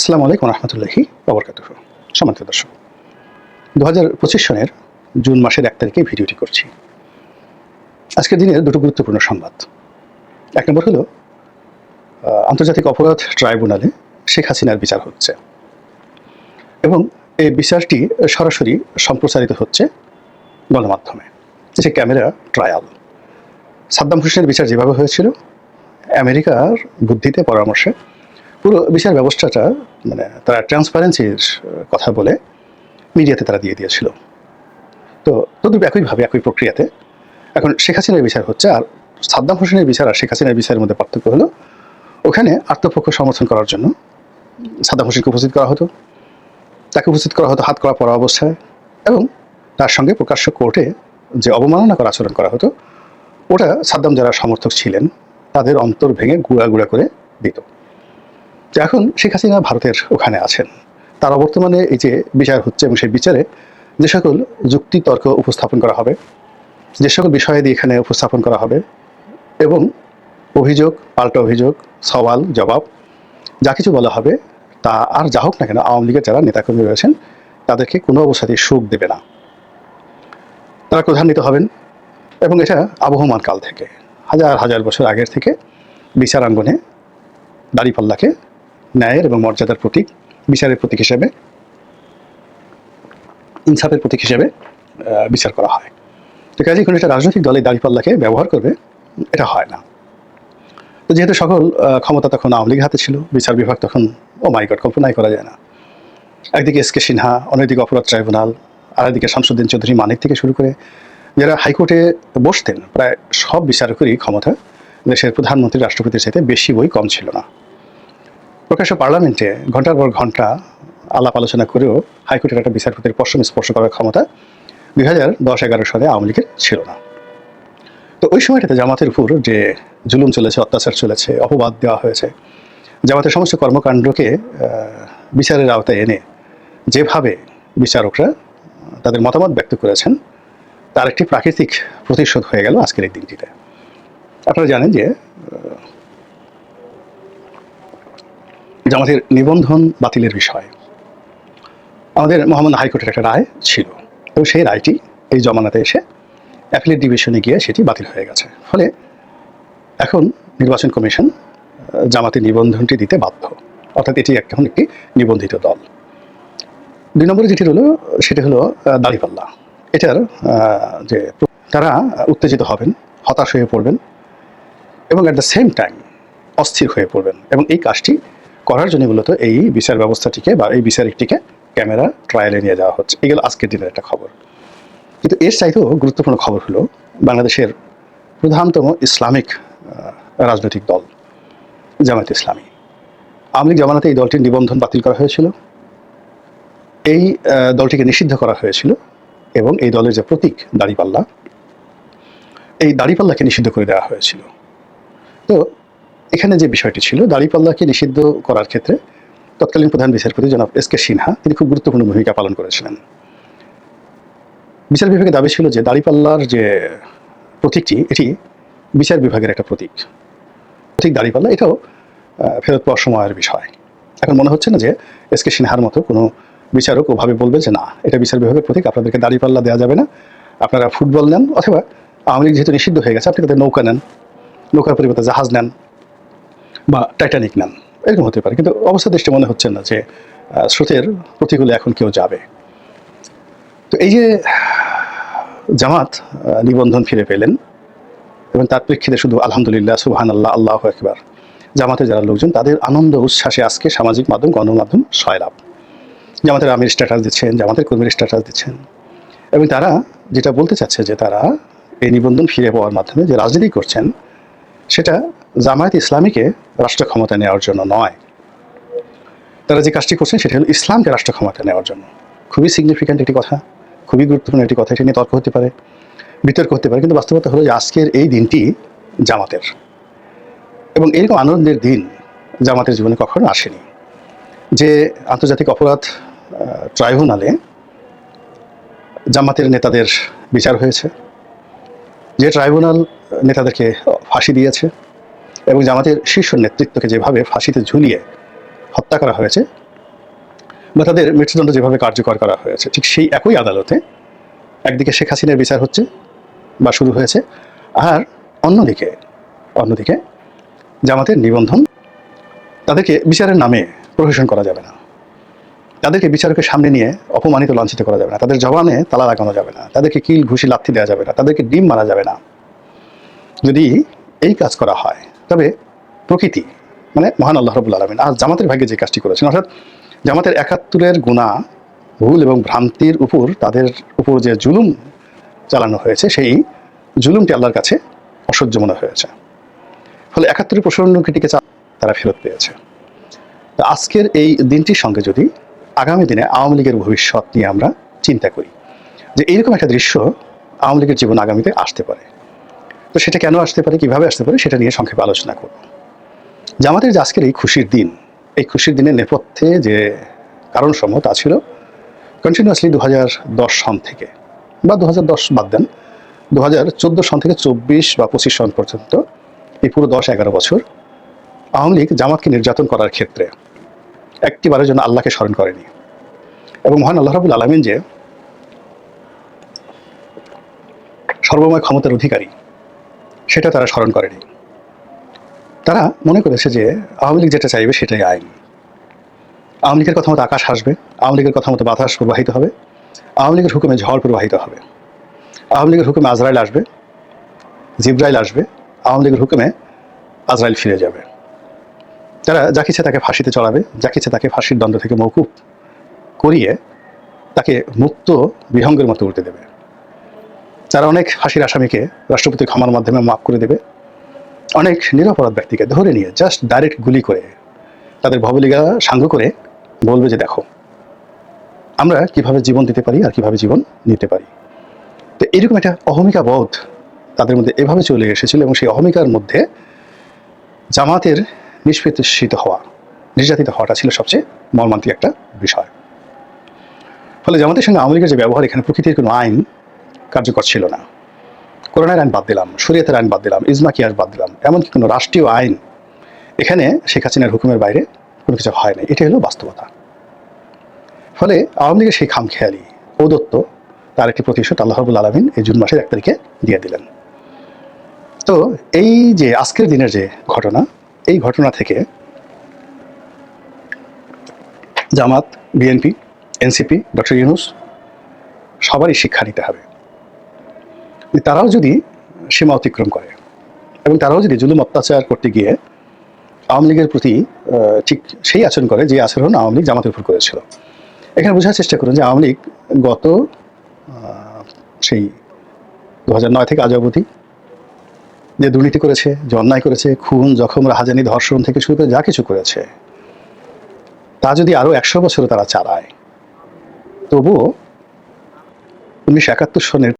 আসসালামু আলাইকুম রহমতুল্লাহি অবরকাত সম্মানিত দর্শক দু হাজার পঁচিশ সনের জুন মাসের এক তারিখে ভিডিওটি করছি। আজকের দিনের দুটো গুরুত্বপূর্ণ সংবাদ। এক নম্বর হলো আন্তর্জাতিক অপরাধ ট্রাইব্যুনালে শেখ হাসিনার বিচার হচ্ছে এবং এই বিচারটি সরাসরি সম্প্রচারিত হচ্ছে গণমাধ্যমে। যে ক্যামেরা ট্রায়াল, সাদ্দাম হোসেনের বিচার যেভাবে হয়েছিল, আমেরিকার বুদ্ধিতে পরামর্শে পুরো বিচার ব্যবস্থাটা মানে তারা ট্রান্সপারেন্সির কথা বলে মিডিয়াতে তারা দিয়ে দিয়েছিল। তো তদুপ একইভাবে, একই প্রক্রিয়াতে এখন শেখ হাসিনার বিচার হচ্ছে আর সাদ্দাম হোসেনের বিচার আর শেখ হাসিনার বিচারের মধ্যে পার্থক্য হলো, ওখানে আত্মপক্ষ সমর্থন করার জন্য সাদ্দাম হোসেনকে উপস্থিত করা হতো। তাকে উপস্থিত করা হতো হাত করা পড়া অবস্থায় এবং তার সঙ্গে প্রকাশ্য কোর্টে যে অবমাননা করা আচরণ করা হতো, ওটা সাদ্দাম যারা সমর্থক ছিলেন, তাদের অন্তর ভেঙে গুঁড়া গুঁড়া করে দিত। এখন শেখ হাসিনা ভারতের ওখানে আছেন। তারা বর্তমানে এই যে বিচার হচ্ছে এবং সেই বিচারে যে সকল যুক্তি তর্ক উপস্থাপন করা হবে, যে সকল বিষয়ে দিয়ে এখানে উপস্থাপন করা হবে এবং অভিযোগ, পাল্টা অভিযোগ, সওয়াল, জবাব যা কিছু বলা হবে তা আর যা হোক না কেন আওয়ামী লীগের যারা নেতাকর্মী রয়েছেন তাদেরকে কোনো অবস্থাতেই সুখ দেবে না। তারা প্রধান্বিত হবেন এবং এটা আবহমান কাল থেকে, হাজার হাজার বছর আগের থেকে বিচারাঙ্গনে দাড়িপাল্লাকে ন্যায়ের এবং মর্যাদার প্রতীক, বিচারের প্রতীক হিসেবে, ইনসাফের প্রতীক হিসেবে বিচার করা হয়। তো কাজে কোনো একটা রাজনৈতিক দলে দাড়িপাল্লাকে ব্যবহার করবে, এটা হয় না। তো যেহেতু সকল ক্ষমতা তখন আওয়ামী লীগের হাতে ছিল, বিচার বিভাগ তখন, ও মাইকট কল্পনাই করা যায় না। একদিকে এস কে সিনহা, অন্যদিকে অপরাধ ট্রাইব্যুনাল, আর একদিকে শামসুদ্দিন চৌধুরী মানিক থেকে শুরু করে, যারা হাইকোর্টে বসতেন, প্রায় সব বিচারকেরই ক্ষমতা দেশের প্রধানমন্ত্রী, রাষ্ট্রপতির সাথে বেশি বই কম ছিল না। প্রকাশ্য পার্লামেন্টে ঘণ্টার পর ঘণ্টা আলাপ আলোচনা করেও হাইকোর্টের একটা বিচারপতির পশ্চিম স্পর্শ করার ক্ষমতা দুই হাজার দশ এগারো সালে আওয়ামী লীগের ছিল না। তো ওই সময়টাতে জামাতের উপর যে জুলুম চলেছে, অত্যাচার চলেছে, অপবাদ দেওয়া হয়েছে, জামাতের সমস্ত কর্মকাণ্ডকে বিচারের আওতায় এনে যেভাবে বিচারকরা তাদের মতামত ব্যক্ত করেছেন, তার একটি প্রাকৃতিক প্রতিশোধ হয়ে গেল আজকের এই দিনটিতে। আপনারা জানেন যে জামাতের নিবন্ধন বাতিলের বিষয়। আমাদের মোহাম্মদ হাইকোর্টের একটা রায় ছিল। এবং সেই রায়টি এই জমানাতে এসে অ্যাপিলেট ডিভিশনে গিয়ে সেটি বাতিল হয়ে গেছে। ফলে এখন নির্বাচন কমিশন জামাতের নিবন্ধনটি দিতে বাধ্য। অর্থাৎ এটি এখন একটি নিবন্ধিত দল। দুই নম্বরে যেটি হলো, সেটি হলো দাঁড়িপাল্লা। এটার যে তারা উত্তেজিত হবেন, হতাশ হয়ে পড়বেন এবং অ্যাট দ্য সেম টাইম অস্থির হয়ে পড়বেন এবং এই কাজটি করার জন্য মূলত এই বিচার ব্যবস্থাটিকে বা এই বিচারিকটিকে ক্যামেরা ট্রায়ালে নিয়ে যাওয়া হচ্ছে। এগুলো আজকের দিনের একটা খবর। কিন্তু এর চাইতেও গুরুত্বপূর্ণ খবর হলো বাংলাদেশের প্রধানতম ইসলামিক রাজনৈতিক দল, জামায়াত ইসলামী। আওয়ামী লীগ জামানাতে এই দলটির নিবন্ধন বাতিল করা হয়েছিল। এই দলটিকে নিষিদ্ধ করা হয়েছিল এবং এই দলের যে প্রতীক দাড়িপাল্লা, এই দাড়িপাল্লাকে নিষিদ্ধ করে দেওয়া হয়েছিল। তো এখানে যে বিষয়টি ছিল, দাড়িপাল্লাকে নিষিদ্ধ করার ক্ষেত্রে তৎকালীন প্রধান বিচারপতি জনাব এস কে সিনহা তিনি খুব গুরুত্বপূর্ণ ভূমিকা পালন করেছিলেন। বিচার বিভাগের দাবি ছিল যে দাড়িপাল্লার যে প্রতীকটি, এটি বিচার বিভাগের একটা প্রতীক। প্রতীক দাড়িপাল্লা, এটাও ফেরত পাওয়ার সময়ের বিষয়। এখন মনে হচ্ছে না যে এস কে সিনহার মতো কোনো বিচারক ওভাবে বলবে যে না, এটা বিচার বিভাগের প্রতীক, আপনাদেরকে দাড়িপাল্লা দেওয়া যাবে না। আপনারা ফুটবল নেন, অথবা আওয়ামী লীগ যেহেতু নিষিদ্ধ হয়ে গেছে, আপনি তাদের নৌকা নেন, নৌকার পরিবর্তে জাহাজ নেন। বা টাইটানিক নেন এরকম হতে পারে। কিন্তু অবস্থা দৃষ্টি মনে হচ্ছে না যে স্রোতের প্রতিকূলে এখন কেউ যাবে। তো এই যে, জামাত নিবন্ধন ফিরে পেলেন, এবং তার প্রেক্ষিতে শুধু আলহামদুলিল্লাহ সুহান আল্লাহ আল্লাহ একবার জামাতে যারা লোকজন, তাদের আনন্দ, উচ্ছ্বাসে আজকে সামাজিক মাধ্যম, গণমাধ্যম সয়লাভ জামাতের আমির স্ট্যাটাস দিচ্ছেন, জামাতের কর্মীর স্ট্যাটাস দিচ্ছেন। এবং তারা যেটা বলতে চাচ্ছে যে, তারা এই নিবন্ধন ফিরে পাওয়ার মাধ্যমে যে রাজনীতি করছেন, সেটা জামায়াত ইসলামীকে রাষ্ট্র ক্ষমতা নেওয়ার জন্য নয়। তারা যে কাজটি করছেন, সেটা হলো ইসলামকে রাষ্ট্র ক্ষমতা নেওয়ার জন্য। খুবই সিগনিফিক্যান্ট একটি কথা, খুবই গুরুত্বপূর্ণ একটি কথা, এটা নিয়ে তর্ক হতে পারে, বিতর্ক হতে পারে, কিন্তু বাস্তবতা হলো যে আজকের এই দিনটি জামাতের। এবং এরকম আনন্দের দিন জামাতের জীবনে কখনো আসেনি। যে আন্তর্জাতিক অপরাধ ট্রাইব্যুনালে জামাতের নেতাদের বিচার হয়েছে, যে ট্রাইব্যুনাল নেতাদেরকে ফাঁসি দিয়েছে এবং জামাতের শীর্ষ নেতৃত্বকে যেভাবে ফাঁসিতে ঝুলিয়ে হত্যা করা হয়েছে বা তাদের মৃত্যুদণ্ড যেভাবে কার্যকর করা হয়েছে, ঠিক সেই একই আদালতে একদিকে শেখ হাসিনার বিচার হচ্ছে বা শুরু হয়েছে, আর অন্যদিকে অন্যদিকে জামাতের নিবন্ধন তাদেরকে বিচারের নামে প্রশাসন করা যাবে না। তাদেরকে বিচারকের সামনে নিয়ে অপমানিত লাঞ্ছিত করা যাবে না। তাদের জবানে তালা লাগানো যাবে না। তাদেরকে কিল ঘুষি লাথি দেওয়া যাবে না। তাদেরকে ডিম মারা যাবে না। যদি এই কাজ করা হয় তবে প্রকৃতি মানে মহান আল্লাহ রবুল আলমিন। আর জামাতের ভাগ্যে যে কাজটি করেছেন, অর্থাৎ জামাতের একাত্তরের গুণা ভুল এবং ভ্রান্তির উপর তাদের উপর যে জুলুম চালানো হয়েছে, সেই জুলুমটি আল্লাহর কাছে অসহ্য মনে হয়েছে। ফলে একাত্তরের প্রসন্নকৃতিকে তারা ফেরত পেয়েছে। তো আজকের এই দিনটির সঙ্গে যদি আগামী দিনে আওয়ামী লীগের ভবিষ্যৎ নিয়ে আমরা চিন্তা করি, যে এইরকম একটা দৃশ্য আওয়ামী লীগের জীবন আগামীতে আসতে পারে। তো সেটা কেন আসতে পারে, কীভাবে আসতে পারে, সেটা নিয়ে সংক্ষেপে আলোচনা করব। জামাতের যে আজকের এই খুশির দিন, এই খুশির দিনের নেপথ্যে যে কারণসমূহ তা ছিল কন্টিনিউয়াসলি দু দশ সন থেকে, বা দু দশ বাদ দেন দু হাজার চোদ্দ সন থেকে চব্বিশ বা পঁচিশ সন পর্যন্ত, এই পুরো দশ এগারো বছর আওয়ামী লীগ জামাতকে নির্যাতন করার ক্ষেত্রে একটিবারের জন্য আল্লাহকে স্মরণ করেনি। এবং মহান আল্লাহ রাবুল আলমিন যে সর্বময় ক্ষমতার অধিকারী সেটা তারা স্মরণ করেনি। তারা মনে করেছে যে আওয়ামী লীগ যেটা চাইবে সেটাই আইন। আওয়ামী লীগের কথা মতো আকাশ আসবে আওয়ামী লীগের কথা মতো বাতাস প্রবাহিত হবে, আওয়ামী লীগের হুকুমে ঝড় প্রবাহিত হবে। আওয়ামী লীগের হুকুমে আজরাইল আসবে, জিব্রাইল আসবে, আওয়ামী লীগের হুকুমে আজরাইল ফিরে যাবে। তারা যা কিছু তাকে ফাঁসিতে চড়াবে, যা কিছু তাকে ফাঁসির দণ্ড থেকে মৌকুব করিয়ে তাকে মুক্ত বিহঙ্গের মতো উঠতে দেবে। তারা অনেক হাসির আসামিকে রাষ্ট্রপতি ক্ষমার মাধ্যমে মাফ করে দেবে, অনেক নিরাপরাধ ব্যক্তিকে ধরে নিয়ে জাস্ট ডাইরেক্ট গুলি করে তাদের ভবলিগা সাঙ্গ করে বলবে যে দেখো, আমরা কীভাবে জীবন দিতে পারি আর কীভাবে জীবন নিতে পারি। তো এরকম একটা অহমিকা বোধ তাদের মধ্যে এভাবে চলে এসেছিল এবং সেই অহমিকার মধ্যে জামাতের নিষ্পেষিত হওয়া, নির্যাতিত হওয়াটা ছিল সবচেয়ে মর্মান্তিক একটা বিষয়। ফলে জামাতের সঙ্গে আওয়ামী লীগের যে ব্যবহার, এখানে প্রকৃতির কোনো আইন কার্যকর ছিল না। করোনার আইন বাদ দিলাম, শরীয়তের আইন বাদ দিলাম ইজমা কিয়াস বাদ দিলাম, এমনকি কোনো রাষ্ট্রীয় আইন। এখানে শেখ হাসিনার হুকুমের বাইরে কোনো কিছু হয় না এটাই হলো বাস্তবতা। ফলে আওয়ামী লীগের সেই খামখেয়ালি, ঔদত্ত, তার একটি প্রতিশোধ আল্লাহ রবুল আলমিন এই জুন মাসের এক তারিখে দিয়ে দিলেন। তো এই যে আজকের দিনের যে ঘটনা, এই ঘটনা থেকে Jamaat, B N P, N C P, doctor Yunus, সবারই শিক্ষা নিতে হবে। তারাও যদি সীমা অতিক্রম করে এবং তারাও যদি জুলুম অত্যাচার করতে গিয়ে আওয়ামী লীগের প্রতি ঠিক সেই আচরণ করে যে আচরণ আওয়ামী লীগ জামাতের উপর করেছিল। এখানে বোঝার চেষ্টা করুন যে আওয়ামী লীগ গত সেই দু নয় থেকে আজ অবধি যে দুর্নীতি করেছে, যে অন্যায় করেছে, খুন, জখম, রাহাজানি, ধর্ষণ থেকে শুরু করে যা কিছু করেছে, তা যদি আরও একশো বছরও তারা চালায়, তবুও উনিশশো একাত্তর সনের